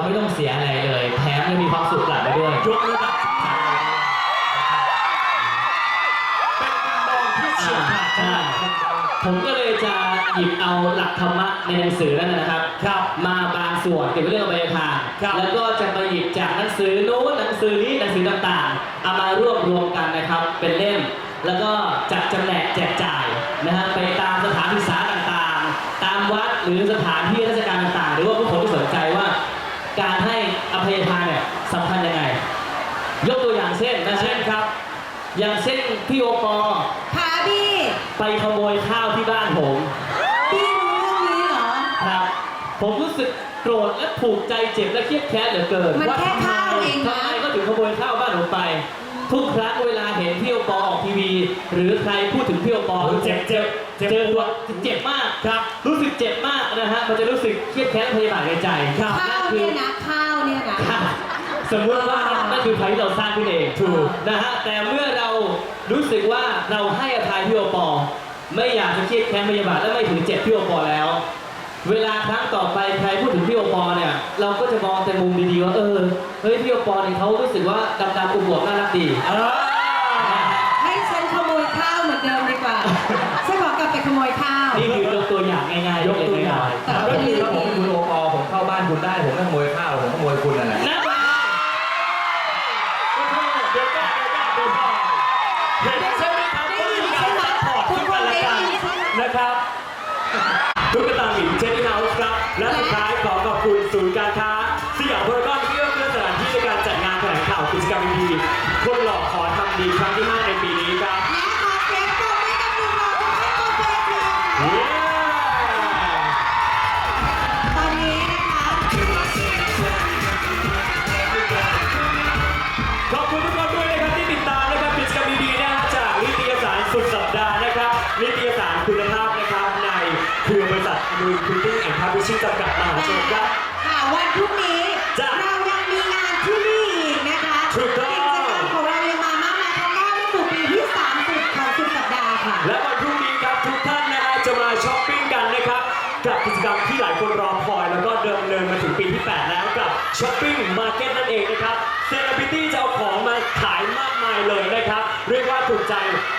ราไม่ต้องเสียอะไรเลย แถมยังมีความสุขกลับไปด้วย ยกระดับสำคัญเยเป็นมุมมองที่เฉียบขาดขนาผมก็เลยจะหยิบเอาหลักธรรมะในหนังสือนั่นนะครับ ครับมาบางส่วนเกี่ยวกับเรื่องใบยาทานแล้วก็จะไปหยิบจากหนังสือโน้ตหนังสือนี้หนังสือต่างๆเอามารวบรวมกันนะครับ เป็นเล่ม แล้วก็จัดจำแนกแจกจ่ายนะฮะไปตามสถานศึกษาต่างๆ ตามวัดหรือสถานที่ราชการ อย่างเช่นพี่โอปอค่ะพี่ไปขโมยข้าวที่บ้านผมพี่รู้เรื่องนี้เหรอครับผมรู้สึกโกรธและผูกใจเจ็บและเครียดแค้นเหลือเกินมันว่าแค่ทำไมข้าวเองนะทำไมก็ถึงขโมยข้าวบ้านผมไป ทุกครั้งเวลาเห็นพี่โอปอออกทีวี หรือใครพูดถึงพี่โอปอเจ็บเจ็บเจ็บเจอตัวเจ็บมากครับ รู้สึกเจ็บมากนะฮะมันจะรู้สึกเครียดแค้นพยาบาทในใจข้าวเนี่ยนะข้าวเนี่ยนะครับ สมมติว่านั่นคือภัยที่เราสร้างขึ้นเองถูกนะฮะแต่เมื่อเรารู้สึกว่าเราให้อภัยพี่โอปอไม่อยากจะเครียดแค้นพยาบาทและไม่ถึงเจ็บพี่โอปอแล้ว เวลาครั้งต่อไปใครพูดถึงพี่โอปอเนี่ยเราก็จะมองแต่มุมดีๆว่าเออเฮ้ยพี่โอปอเนี่ยเขารู้สึกว่าดำๆอุบๆน่ารักดี อบริษัทอนุนพิมพ์ติ้งแอนด์พับลิชชิ่งจำกัดมหาชนครับ ค่ะวันพรุ่งนี้จ้ะเรายังมีงานที่นี่อีกนะคะถูกต้อง กิจกรรมของเรายังมามากมายเพราะว่าเข้าสู่ปีที่ 30 ของสุดสัปดาห์ค่ะ และวันพรุ่งนี้ครับทุกท่านนะฮะจะมาช้อปปิ้งกันนะครับกับกิจกรรมที่หลายคนรอคอยแล้วก็เดินเนินมาถึงปีที่ 8 แล้วกับช้อปปิ้งมาร์เก็ตนั่นเองนะครับเซเลบริตี้จะเอาของมาขายมากมายเลยนะครับ เรียกว่าถูกใจ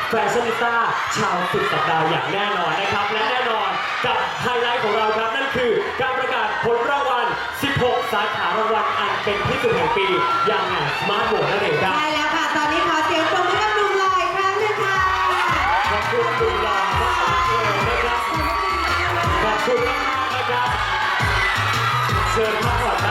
แฟชั่นนิสต้าชาวสุดสัปดาห์อย่างแน่นอนนะครับและแน่นอน กับไฮไลท์ของเราครับ นั่นคือการประกาศผลรางวัล 16 สาขารางวัลอันเป็นที่สุดแห่งปีอย่างสมาร์ทโหมดนั่นเองครับ ใช่แล้วค่ะ ตอนนี้ขอเสียงปรบมือให้กับหนุ่มหล่ออีกครั้งหนึงค่ะ ขอบคุณคุณลองมากๆเลยนะครับ ขอบคุณมากๆนะครับ เชิญพักผ่อนได้